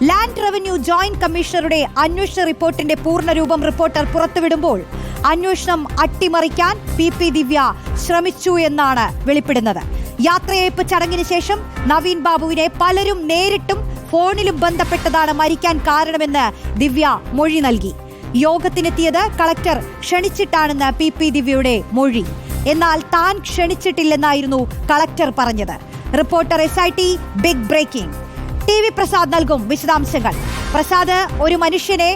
Land revenue joint കമ്മീഷണറുടെ അന്വേഷണ റിപ്പോർട്ടിന്റെ പൂർണരൂപം റിപ്പോർട്ടർ പുറത്തുവിടുമ്പോൾ അന്വേഷണം അട്ടിമറിക്കാൻ പി പി ദിവ്യ ശ്രമിച്ചു എന്നാണ് വെളിപ്പെടുന്നത്. യാത്രയയപ്പ് ചടങ്ങിന് ശേഷം നവീൻ ബാബുവിനെ പലരും നേരിട്ടും ഫോണിലും ബന്ധപ്പെട്ടതാണ് മരിക്കാൻ കാരണമെന്ന് ദിവ്യ മൊഴി നൽകി. യോഗത്തിനെത്തിയത് കളക്ടർ ക്ഷണിച്ചിട്ടാണെന്ന് പി പി ദിവ്യയുടെ മൊഴി. എന്നാൽ താൻ ക്ഷണിച്ചിട്ടില്ലെന്നായിരുന്നു കളക്ടർ പറഞ്ഞത്. Reporter S I T big breaking T V Prasad നൽകും വിശദാംശങ്ങൾ. പ്രസാദ് ഒരു മനുഷ്യനെ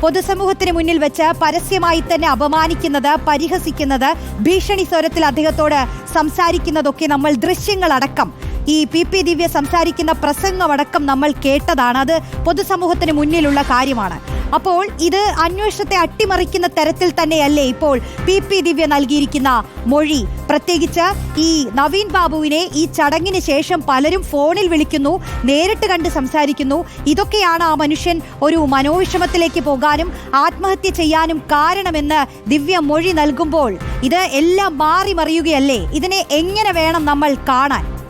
പൊതുസമൂഹത്തിന് മുന്നിൽ വെച്ച് പരസ്യമായി തന്നെ അപമാനിക്കുന്നത് പരിഹസിക്കുന്നത് ഭീഷണി സ്വരത്തിൽ അദ്ദേഹത്തോട് സംസാരിക്കുന്നതൊക്കെ നമ്മൾ ദൃശ്യങ്ങളടക്കം. ഈ പി പി ദിവ്യ സംസാരിക്കുന്ന പ്രസംഗമടക്കം നമ്മൾ കേട്ടതാണ്. അത് പൊതുസമൂഹത്തിന് മുന്നിലുള്ള കാര്യമാണ്. അപ്പോൾ ഇത് അന്വേഷണത്തെ അട്ടിമറിക്കുന്ന തരത്തിൽ തന്നെയല്ലേ ഇപ്പോൾ പി പി ദിവ്യ നൽകിയിരിക്കുന്ന മൊഴി. പ്രത്യേകിച്ച് ഈ നവീൻ ബാബുവിനെ ഈ ചടങ്ങിന് ശേഷം പലരും ഫോണിൽ വിളിക്കുന്നു നേരിട്ട് കണ്ട് സംസാരിക്കുന്നു. ഇതൊക്കെയാണ് ആ മനുഷ്യൻ ഒരു മനോവിഷമത്തിലേക്ക് പോകാനും ആത്മഹത്യ ചെയ്യാനും കാരണമെന്ന് ദിവ്യ മൊഴി നൽകുമ്പോൾ. ഇത് എല്ലാം മാറി മറിയുകയല്ലേ? ഇതിനെ എങ്ങനെ വേണം നമ്മൾ കാണാൻ?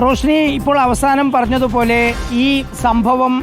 റോഷ്നി ഇപ്പോൾ അവസാനം പറഞ്ഞതുപോലെ ഈ സംഭവം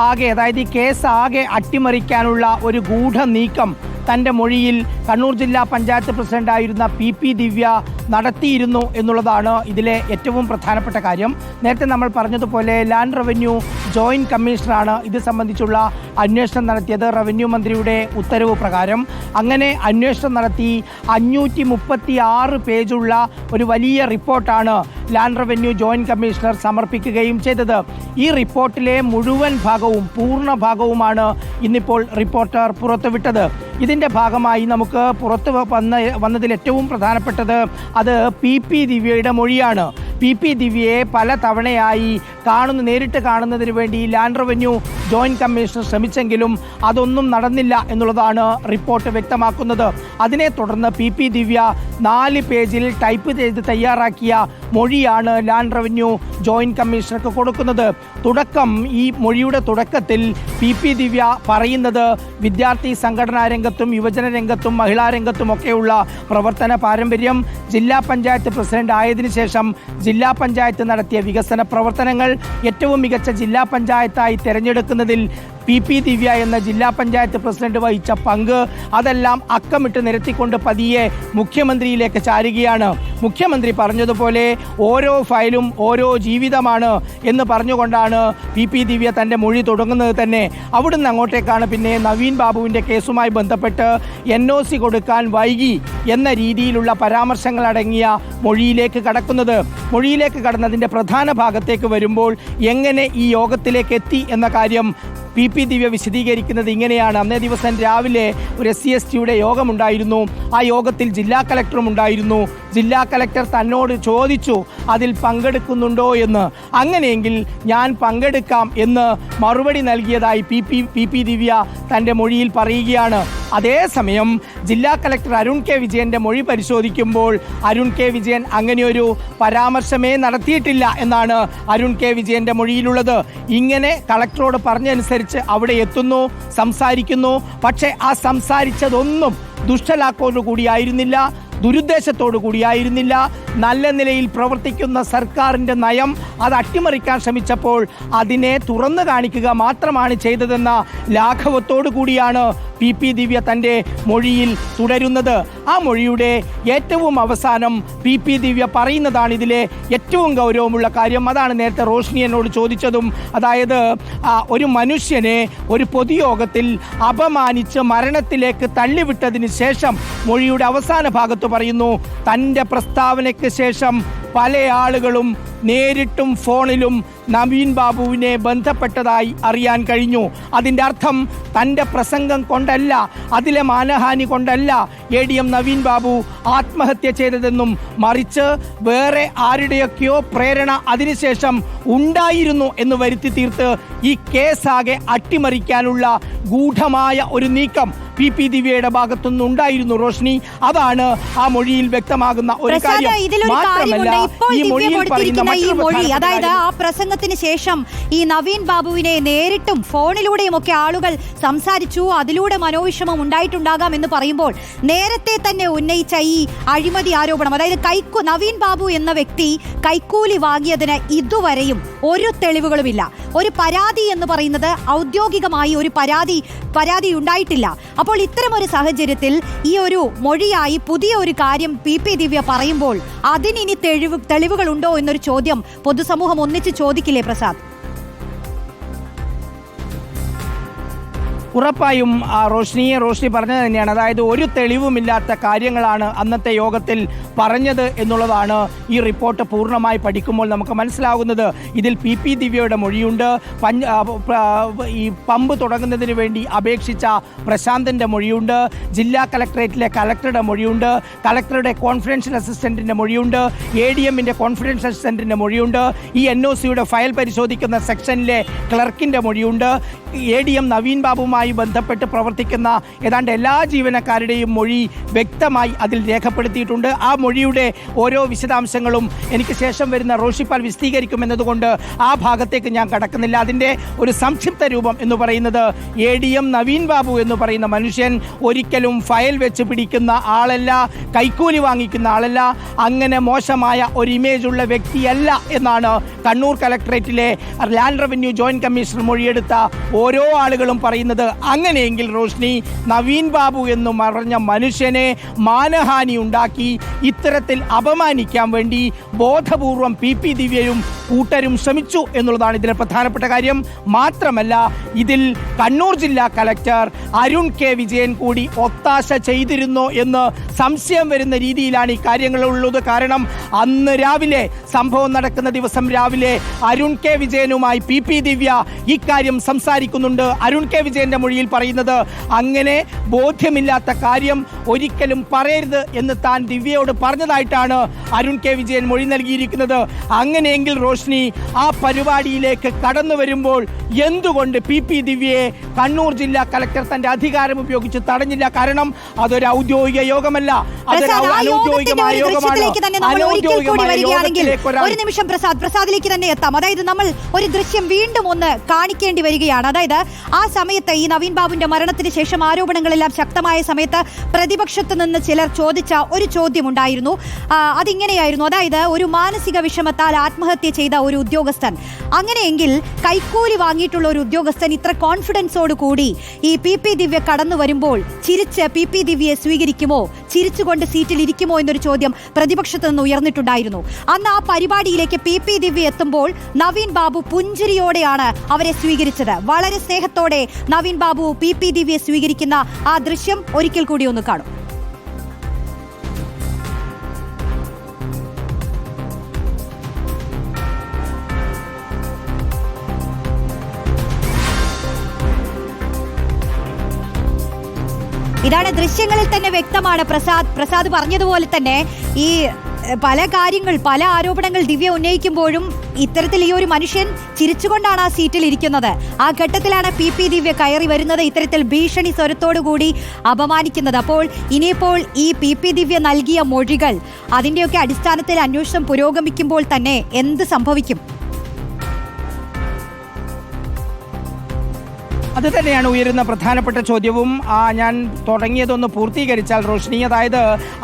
ആകെ അതായത് ഈ കേസ് ആകെ അട്ടിമറിക്കാനുള്ള ഒരു ഗൂഢ നീക്കം തന്റെ മൊഴിയിൽ കണ്ണൂർ ജില്ലാ പഞ്ചായത്ത് പ്രസിഡന്റായിരുന്ന പി പി ദിവ്യ നടത്തിയിരുന്നു എന്നുള്ളതാണ് ഇതിലെ ഏറ്റവും പ്രധാനപ്പെട്ട കാര്യം. നേരത്തെ നമ്മൾ പറഞ്ഞതുപോലെ ലാൻഡ് റവന്യൂ ജോയിന്റ് കമ്മീഷണറാണ് ഇത് സംബന്ധിച്ചുള്ള അന്വേഷണം നടത്തിയത്. റവന്യൂ മന്ത്രിയുടെ ഉത്തരവ് പ്രകാരം അങ്ങനെ അന്വേഷണം നടത്തി അഞ്ഞൂറ്റി മുപ്പത്തി ആറ് പേജുള്ള ഒരു വലിയ റിപ്പോർട്ടാണ് ലാൻഡ് റവന്യൂ ജോയിന്റ് കമ്മീഷണർ സമർപ്പിക്കുകയും ചെയ്തത്. ഈ റിപ്പോർട്ടിലെ മുഴുവൻ ഭാഗവും പൂർണ ഭാഗവുമാണ് ഇന്നിപ്പോൾ റിപ്പോർട്ടർ പുറത്തുവിട്ടത്. ഇതിന്റെ ഭാഗമായി നമുക്ക് പുറത്ത് വന്ന വന്നതിൽ ഏറ്റവും പ്രധാനപ്പെട്ടത് അത് പി പി ദിവ്യയുടെ മൊഴിയാണ്. പി പി ദിവ്യയെ പല തവണയായി കാണുന്ന നേരിട്ട് കാണുന്നതിന് വേണ്ടി ലാൻഡ് റവന്യൂ ജോയിന്റ് കമ്മീഷണർ ശ്രമിച്ചെങ്കിലും അതൊന്നും നടന്നില്ല എന്നുള്ളതാണ് റിപ്പോർട്ട് വ്യക്തമാക്കുന്നത്. അതിനെ തുടർന്ന് പി പി ദിവ്യ നാല് പേജിൽ ടൈപ്പ് ചെയ്ത് തയ്യാറാക്കിയ മൊഴിയാണ് ലാൻഡ് റവന്യൂ ജോയിന്റ് കമ്മീഷണർക്ക് കൊടുക്കുന്നത്. തുടക്കം ഈ മൊഴിയുടെ തുടക്കത്തിൽ പി പി ദിവ്യ പറയുന്നത് വിദ്യാർത്ഥി സംഘടനാ രംഗത്തും യുവജന രംഗത്തും മഹിളാ രംഗത്തും ഒക്കെയുള്ള പ്രവർത്തന പാരമ്പര്യം ജില്ലാ പഞ്ചായത്ത് പ്രസിഡന്റ് ആയതിനു ശേഷം ജില്ലാ പഞ്ചായത്ത് നടത്തിയ വികസന പ്രവർത്തനങ്ങൾ ഏറ്റവും മികച്ച ജില്ലാ പഞ്ചായത്തായി തിരഞ്ഞെടുക്കുന്നതിൽ പി പി ദിവ്യ എന്ന ജില്ലാ പഞ്ചായത്ത് പ്രസിഡന്റ് വഹിച്ച പങ്ക് അതെല്ലാം അക്കമിട്ട് നിരത്തിക്കൊണ്ട് പതിയെ മുഖ്യമന്ത്രിയിലേക്ക് ചാരുകയാണ്. മുഖ്യമന്ത്രി പറഞ്ഞതുപോലെ ഓരോ ഫയലും ഓരോ ജീവിതമാണ് എന്ന് പറഞ്ഞുകൊണ്ടാണ് പി പി ദിവ്യ തന്റെ മൊഴി തുടങ്ങുന്നത് തന്നെ. അവിടുന്ന് അങ്ങോട്ടേക്കാണ് പിന്നെ നവീൻ ബാബുവിന്റെ കേസുമായി ബന്ധപ്പെട്ട് എൻ ഒ സി കൊടുക്കാൻ വൈകി എന്ന രീതിയിലുള്ള പരാമർശങ്ങൾ അടങ്ങിയ മൊഴിയിലേക്ക് കടക്കുന്നത്. മൊഴിയിലേക്ക് കടന്നതിന്റെ പ്രധാന ഭാഗത്തേക്ക് വരുമ്പോൾ എങ്ങനെ ഈ യോഗത്തിലേക്ക് എത്തി എന്ന കാര്യം പി പി ദിവ്യ വിശദീകരിക്കുന്നത് ഇങ്ങനെയാണ്. അന്നേ ദിവസം രാവിലെ ഒരു എസ് സി എസ് ടിയുടെ യോഗമുണ്ടായിരുന്നു. ആ യോഗത്തിൽ ജില്ലാ കലക്ടറും ഉണ്ടായിരുന്നു. ജില്ലാ കലക്ടർ തന്നോട് ചോദിച്ചു അതിൽ പങ്കെടുക്കുന്നുണ്ടോ എന്ന്? അങ്ങനെയെങ്കിൽ ഞാൻ പങ്കെടുക്കാം എന്ന് മറുപടി നൽകിയതായി P P P P Divya തന്റെ മൊഴിയിൽ പറയുകയാണ്. അതേസമയം ജില്ലാ കലക്ടർ അരുൺ കെ വിജയന്റെ മൊഴി പരിശോധിക്കുമ്പോൾ അരുൺ കെ വിജയൻ അങ്ങനെയൊരു പരാമർശമേ നടത്തിയിട്ടില്ല എന്നാണ് അരുൺ കെ വിജയന്റെ മൊഴിയിലുള്ളത്. ഇങ്ങനെ കളക്ടറോട് പറഞ്ഞനുസരിച്ച് അവിടെ എത്തുന്നു സംസാരിക്കുന്നു. പക്ഷേ ആ സംസാരിച്ചതൊന്നും ദുഷ്ടലാക്കോടു കൂടിയായിരുന്നില്ല. ദുരുദ്ദേശത്തോടു കൂടിയായിരുന്നില്ല. നല്ല നിലയിൽ പ്രവർത്തിക്കുന്ന സർക്കാരിന്റെ നയം അത് അട്ടിമറിക്കാൻ ശ്രമിച്ചപ്പോൾ അതിനെ തുറന്നു കാണിക്കുക മാത്രമാണ് ചെയ്തതെന്ന ലാഘവത്തോടു കൂടിയാണ് പി പി ദിവ്യ തന്റെ മൊഴിയിൽ തുടരുന്നത്. ആ മൊഴിയുടെ ഏറ്റവും അവസാനം പി പി ദിവ്യ പറയുന്നതാണ് ഇതിലെ ഏറ്റവും ഗൗരവമുള്ള കാര്യം. അതാണ് നേരത്തെ റോഷ്നി എന്നോട് ചോദിച്ചതും. അതായത് ഒരു മനുഷ്യനെ ഒരു പൊതുയോഗത്തിൽ അപമാനിച്ച് മരണത്തിലേക്ക് തള്ളിവിട്ടതിന് ശേഷം മൊഴിയുടെ അവസാന ഭാഗത്ത് പറയുന്നു തന്റെ പ്രസ്താവനയ്ക്ക് ശേഷം പല ആളുകളും നേരിട്ടും ഫോണിലും നവീൻ ബാബുവിനെ ബന്ധപ്പെട്ടതായി അറിയാൻ കഴിഞ്ഞു. അതിന്റെ അർത്ഥം തന്റെ പ്രസംഗം കൊണ്ടല്ല അതിലെ മാനഹാനി കൊണ്ടല്ല A D M Naveen Babu ആത്മഹത്യ ചെയ്തതെന്നും മറിച്ച് വേറെ ആരുടെയൊക്കെയോ പ്രേരണ അതിനുശേഷം ഉണ്ടായിരുന്നു എന്ന് വരുത്തി തീർത്ത് ഈ കേസാകെ അട്ടിമറിക്കാനുള്ള ഗൂഢമായ ഒരു നീക്കം പി പി ദിവ്യയുടെ ഭാഗത്തുനിന്ന് ഉണ്ടായിരുന്നു റോഷ്നി. അതാണ് ആ മൊഴിയിൽ വ്യക്തമാകുന്ന ഒരു കാര്യം. മാത്രമല്ല ഈ മൊഴിയിൽ പറയുന്ന ഈ മൊഴി അതായത് ആ പ്രസംഗത്തിന് ശേഷം ഈ നവീൻ ബാബുവിനെ നേരിട്ടും ഫോണിലൂടെയും ഒക്കെ ആളുകൾ സംസാരിച്ചു അതിലൂടെ മനോവിഷമം ഉണ്ടായിട്ടുണ്ടാകാം എന്ന് പറയുമ്പോൾ നേരത്തെ തന്നെ ഉന്നയിച്ച ഈ അഴിമതി ആരോപണം അതായത് കൈക്കു നവീൻ ബാബു എന്ന വ്യക്തി കൈക്കൂലി വാങ്ങിയതിന് ഇതുവരെയും ഒരു തെളിവുകളുമില്ല. ഒരു പരാതി എന്ന് പറയുന്നത് ഔദ്യോഗികമായി ഒരു പരാതി പരാതി ഉണ്ടായിട്ടില്ല. അപ്പോൾ ഇത്തരമൊരു സാഹചര്യത്തിൽ ഈ ഒരു മൊഴിയായി പുതിയ ഒരു കാര്യം പി പി ദിവ്യ പറയുമ്പോൾ അതിനിനി തെളിവ് തെളിവുകളുണ്ടോ എന്നൊരു ചോദ്യം പൊതുസമൂഹം ഒന്നിച്ച് ചോദിക്കില്ലേ പ്രസാദ്? ഉറപ്പായും റോഷ്നിയെ റോഷ്നി പറഞ്ഞത് തന്നെയാണ്. അതായത് ഒരു തെളിവുമില്ലാത്ത കാര്യങ്ങളാണ് അന്നത്തെ യോഗത്തിൽ പറഞ്ഞത് എന്നുള്ളതാണ് ഈ റിപ്പോർട്ട് പൂർണമായി പഠിക്കുമ്പോൾ നമുക്ക് മനസ്സിലാകുന്നത്. ഇതിൽ പി പി ദിവ്യയുടെ മൊഴിയുണ്ട്. ഈ പമ്പ് തുടങ്ങുന്നതിന് വേണ്ടി അപേക്ഷിച്ച പ്രശാന്തിന്റെ മൊഴിയുണ്ട്. ജില്ലാ കലക്ടറേറ്റിലെ കലക്ടറുടെ മൊഴിയുണ്ട്. കലക്ടറുടെ കോൺഫിഡൻഷ്യൽ അസിസ്റ്റന്റിന്റെ മൊഴിയുണ്ട്. എ ഡി എമ്മിന്റെ കോൺഫിഡൻഷ്യൽ അസിസ്റ്റന്റിന്റെ മൊഴിയുണ്ട്. ഈ എൻ ഒ സിയുടെ ഫയൽ പരിശോധിക്കുന്ന സെക്ഷനിലെ ക്ലർക്കിന്റെ മൊഴിയുണ്ട്. എ ഡി എം നവീൻ ബാബുവുമായി ബന്ധപ്പെട്ട് പ്രവർത്തിക്കുന്ന ഏതാണ്ട് എല്ലാ ജീവനക്കാരുടെയും മൊഴി വ്യക്തമായി അതിൽ രേഖപ്പെടുത്തിയിട്ടുണ്ട്. ആ മൊഴിയുടെ ഓരോ വിശദാംശങ്ങളും എനിക്ക് ശേഷം വരുന്ന റോഷിപ്പാൽ വിശദീകരിക്കുമെന്നതുകൊണ്ട് ആ ഭാഗത്തേക്ക് ഞാൻ കടക്കുന്നില്ല. അതിന്റെ ഒരു സംക്ഷിപ്ത രൂപം എന്ന് പറയുന്നത് A D M Naveen Babu എന്ന് പറയുന്ന മനുഷ്യൻ ഒരിക്കലും ഫയൽ വെച്ച് പിടിക്കുന്ന ആളല്ല കൈക്കൂലി വാങ്ങിക്കുന്ന ആളല്ല അങ്ങനെ മോശമായ ഒരു ഇമേജ് ഉള്ള വ്യക്തിയല്ല എന്നാണ് കണ്ണൂർ കലക്ടറേറ്റിലെ ലാൻഡ് റവന്യൂ ജോയിന്റ് കമ്മീഷണർ മൊഴിയെടുത്ത ഓരോ ആളുകളും പറയുന്നത്. അങ്ങനെയെങ്കിൽ റോഷ്നി നവീൻ ബാബു എന്ന് മറഞ്ഞ മനുഷ്യനെ മാനഹാനി ഉണ്ടാക്കി ഇത്തരത്തിൽ അപമാനിക്കാൻ വേണ്ടി ബോധപൂർവം പി പി ദിവ്യയും കൂട്ടരും ശ്രമിച്ചു എന്നുള്ളതാണ് ഇതിലെ പ്രധാനപ്പെട്ട കാര്യം. മാത്രമല്ല ഇതിൽ കണ്ണൂർ ജില്ലാ കലക്ടർ അരുൺ കെ വിജയൻ കൂടി ഒത്താശ ചെയ്തിരുന്നോ എന്ന് സംശയം വരുന്ന രീതിയിലാണ് ഈ കാര്യങ്ങൾ ഉള്ളത്. കാരണം അന്ന് രാവിലെ സംഭവം നടക്കുന്ന ദിവസം രാവിലെ അരുൺ കെ വിജയനുമായി പി പി ദിവ്യ ഇക്കാര്യം സംസാരിക്കുന്നുണ്ട്. അരുൺ കെ വിജയന്റെ മൊഴിയിൽ പറയുന്നത് അങ്ങനെ ബോധ്യമില്ലാത്ത കാര്യം ഒരിക്കലും പറയരുത് എന്ന് താൻ ദിവ്യയോട് പറഞ്ഞതായിട്ടാണ് അരുൺ കെ വിജയൻ മൊഴി നൽകിയിരിക്കുന്നത്. അങ്ങനെയെങ്കിൽ റോഷ്നി ആ പരിപാടിയിലേക്ക് കടന്നു വരുമ്പോൾ എന്തുകൊണ്ട് പി പി ദിവ്യയെ കണ്ണൂർ ജില്ലാ കലക്ടർ തന്റെ അധികാരം ഉപയോഗിച്ച് തടഞ്ഞില്ല? കാരണം അതൊരു ഔദ്യോഗിക യോഗമല്ല. ഒരു നിമിഷം പ്രസാദ് പ്രസാദിലേക്ക് തന്നെ എത്താം. അതായത് നമ്മൾ ഒരു ദൃശ്യം വീണ്ടും ഒന്ന് കാണിക്കേണ്ടി വരികയാണ്. അതായത് ആ സമയത്ത് ഈ നവീൻ ബാബുവിന്റെ മരണത്തിന് ശേഷം ആരോപണങ്ങളെല്ലാം ശക്തമായ സമയത്ത് പ്രതിപക്ഷത്ത് നിന്ന് ചിലർ ചോദിച്ച ഒരു ചോദ്യമുണ്ടായിരുന്നു. അതിങ്ങനെയായിരുന്നു. അതായത് ഒരു മാനസിക വിഷമത്താൽ ആത്മഹത്യ ചെയ്ത ഒരു ഉദ്യോഗസ്ഥൻ. അങ്ങനെയെങ്കിൽ കൈക്കൂലി വാങ്ങിയിട്ടുള്ള ഒരു ഉദ്യോഗസ്ഥൻ ഇത്ര കോൺഫിഡൻസോട് കൂടി ഈ പി പി ദിവ്യ കടന്നു വരുമ്പോൾ ചിരിച്ച് പി പി ദിവ്യയെ സ്വീകരിക്കുമോ? ചിരിച്ചുകൊണ്ട് സീറ്റിൽ ഇരിക്കുമോ എന്നൊരു ചോദ്യം പ്രതിപക്ഷത്ത് നിന്ന് ഉയർന്നിട്ടുണ്ടായിരുന്നു. അന്ന് ആ പരിപാടിയിലേക്ക് പി പി ദിവ്യ എത്തുമ്പോൾ നവീൻ ബാബു പുഞ്ചിരിയോടെയാണ് അവരെ സ്വീകരിച്ചത്. വളരെ സ്നേഹത്തോടെ നവീൻ ബാബു പി പി ദിവ്യയെ സ്വീകരിക്കുന്ന ആ ദൃശ്യം ഒരിക്കൽ കൂടി ഒന്ന് കാണും. ഇതാണ് ദൃശ്യങ്ങളിൽ തന്നെ വ്യക്തമാണ് പ്രസാദ്. പ്രസാദ് പറഞ്ഞതുപോലെ തന്നെ ഈ പല കാര്യങ്ങൾ പല ആരോപണങ്ങൾ ദിവ്യ ഉന്നയിക്കുമ്പോഴും ഇത്തരത്തിൽ ഈ ഒരു മനുഷ്യൻ ചിരിച്ചുകൊണ്ടാണ് ആ സീറ്റിൽ ഇരിക്കുന്നത്. ആ ഘട്ടത്തിലാണ് പി പി ദിവ്യ കയറി വരുന്നത്. ഇത്തരത്തിൽ ഭീഷണി സ്വരത്തോടുകൂടി അപമാനിക്കുന്നത്. അപ്പോൾ ഇനിയിപ്പോൾ ഈ പി പി ദിവ്യ നൽകിയ മൊഴികൾ അതിന്റെയൊക്കെ അടിസ്ഥാനത്തിൽ അന്വേഷണം പുരോഗമിക്കുമ്പോൾ തന്നെ എന്ത് സംഭവിക്കും? അത് തന്നെയാണ് ഉയരുന്ന പ്രധാനപ്പെട്ട ചോദ്യവും. ആ ഞാൻ തുടങ്ങിയതൊന്ന് പൂർത്തീകരിച്ചാൽ റോഷിനി. അതായത്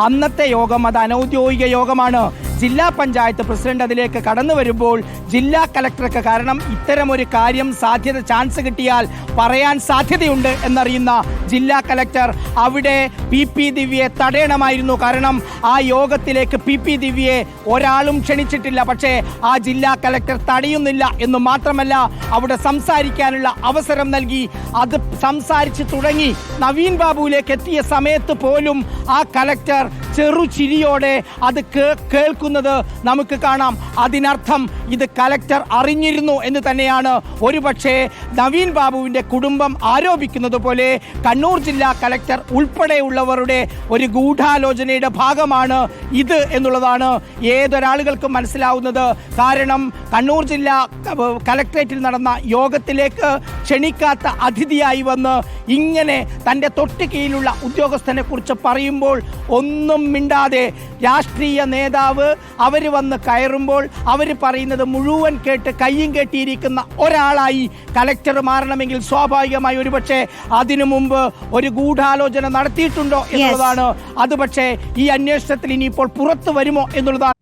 അന്നത്തെ യോഗം അത് അനൗദ്യോഗിക യോഗമാണ്. ജില്ലാ പഞ്ചായത്ത് പ്രസിഡന്റ് അതിലേക്ക് കടന്നു വരുമ്പോൾ ജില്ലാ കലക്ടർക്ക് കാരണം ഇത്തരമൊരു കാര്യം സാധ്യത ചാൻസ് കിട്ടിയാൽ പറയാൻ സാധ്യതയുണ്ട് എന്നറിയുന്ന ജില്ലാ കലക്ടർ അവിടെ പി പി ദിവ്യയെ തടയണമായിരുന്നു. കാരണം ആ യോഗത്തിലേക്ക് പി പി ദിവ്യയെ ഒരാളും ക്ഷണിച്ചിട്ടില്ല. പക്ഷേ ആ ജില്ലാ കലക്ടർ തടയുന്നില്ല എന്ന് മാത്രമല്ല അവിടെ സംസാരിക്കാനുള്ള അവസരം നൽകി. അത് സംസാരിച്ചു തുടങ്ങി. നവീൻ ബാബുവിലേക്ക് എത്തിയ സമയത്ത് പോലും ആ കലക്ടർ ചെറുചിരിയോടെ അത് കേൾക്കുന്നത് നമുക്ക് കാണാം. അതിനർത്ഥം ഇത് കലക്ടർ അറിഞ്ഞിരുന്നു എന്ന് തന്നെയാണ്. ഒരുപക്ഷെ നവീൻ ബാബുവിന്റെ കുടുംബം ആരോപിക്കുന്നത് പോലെ കണ്ണൂർ ജില്ലാ കലക്ടർ ഉൾപ്പെടെയുള്ളവരുടെ ഒരു ഗൂഢാലോചനയുടെ ഭാഗമാണ് ഇത് എന്നുള്ളതാണ് ഏതൊരാളുകൾക്കും മനസ്സിലാവുന്നത്. കാരണം കണ്ണൂർ ജില്ലാ കലക്ടറേറ്റിൽ നടന്ന യോഗത്തിലേക്ക് ക്ഷണിക്കാത്ത അതിഥിയായി വന്ന് ഇങ്ങനെ തന്റെ തൊട്ട് കീഴിലുള്ള ഉദ്യോഗസ്ഥനെ കുറിച്ച് പറയുമ്പോൾ ഒന്നും ഒന്നും മിണ്ടാതെ രാഷ്ട്രീയ നേതാവ് അവർ വന്ന് കയറുമ്പോൾ അവർ പറയുന്നത് മുഴുവൻ കേട്ട് കയ്യും കെട്ടിയിരിക്കുന്ന ഒരാളായി കലക്ടർ മാറണമെങ്കിൽ സ്വാഭാവികമായി ഒരുപക്ഷെ അതിനു മുമ്പ് ഒരു ഗൂഢാലോചന നടത്തിയിട്ടുണ്ടോ എന്നുള്ളതാണ്. അത് പക്ഷേ ഈ അന്വേഷണത്തിൽ ഇനിയിപ്പോൾ പുറത്തു വരുമോ എന്നുള്ളതാണ്